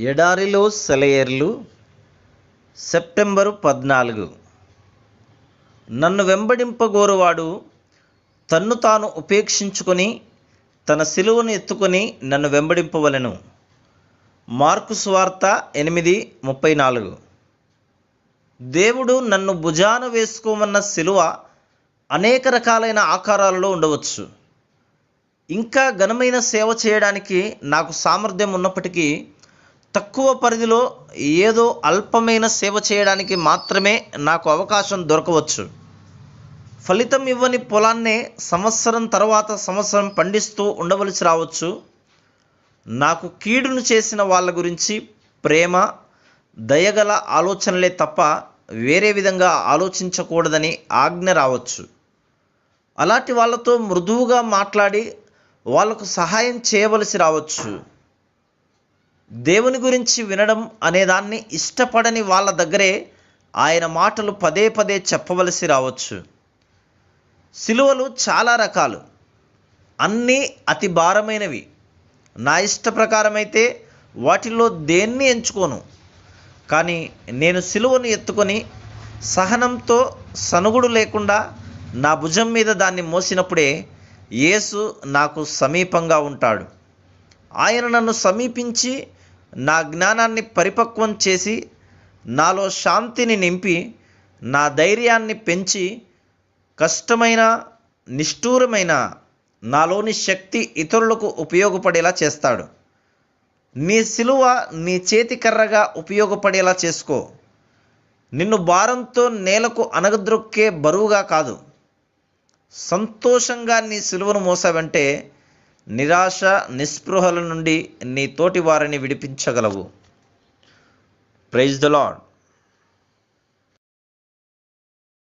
ఎడారిలో సెలయేర్లు సెప్టెంబరు పద్నాలుగు. నన్ను వెంబడింపగోరువాడు తన్ను తాను ఉపేక్షించుకొని తన సిలువను ఎత్తుకొని నన్ను వెంబడింపవలెను. మార్కు స్వార్త ఎనిమిది ముప్పై నాలుగు. దేవుడు నన్ను భుజాన వేసుకోమన్న సిలువ అనేక రకాలైన ఆకారాలలో ఉండవచ్చు. ఇంకా ఘనమైన సేవ చేయడానికి నాకు సామర్థ్యం ఉన్నప్పటికీ తక్కువ పరిధిలో ఏదో అల్పమైన సేవ చేయడానికి మాత్రమే నాకు అవకాశం దొరకవచ్చు. ఫలితం ఇవ్వని పొలాన్నే సంవత్సరం తర్వాత సంవత్సరం పండిస్తూ ఉండవలసి రావచ్చు. నాకు కీడును చేసిన వాళ్ళ గురించి ప్రేమ దయగల ఆలోచనలే తప్ప వేరే విధంగా ఆలోచించకూడదని ఆజ్ఞ రావచ్చు. అలాంటి వాళ్ళతో మృదువుగా మాట్లాడి వాళ్ళకు సహాయం చేయవలసి రావచ్చు. దేవుని గురించి వినడం అనేదాన్ని ఇష్టపడని వాళ్ళ దగ్గరే ఆయన మాటలు పదే పదే చెప్పవలసి రావచ్చు. సిలువలు చాలా రకాలు. అన్నీ అతి భారమైనవి. నా ఇష్ట ప్రకారమైతే వాటిల్లో దేన్ని ఎంచుకోను? కానీ నేను సిలువను ఎత్తుకొని సహనంతో సనుగుడు లేకుండా నా భుజం మీద దాన్ని మోసినప్పుడే యేసు నాకు సమీపంగా ఉంటాడు. ఆయన నన్ను సమీపించి నా జ్ఞానాన్ని పరిపక్వం చేసి నాలో శాంతిని నింపి నా ధైర్యాన్ని పెంచి కష్టమైన నిష్ఠూరమైన నాలోని శక్తి ఇతరులకు ఉపయోగపడేలా చేస్తాడు. నీ సిలువ నీ చేతికర్రగా ఉపయోగపడేలా చేసుకో. నిన్ను భారంతో నేలకు అనగద్రొక్కే బరువుగా కాదు. సంతోషంగా నీ సిలువను మోసావంటే నిరాశ నిస్పృహల నుండి నీ తోటి వారిని విడిపించగలవు. Praise the lord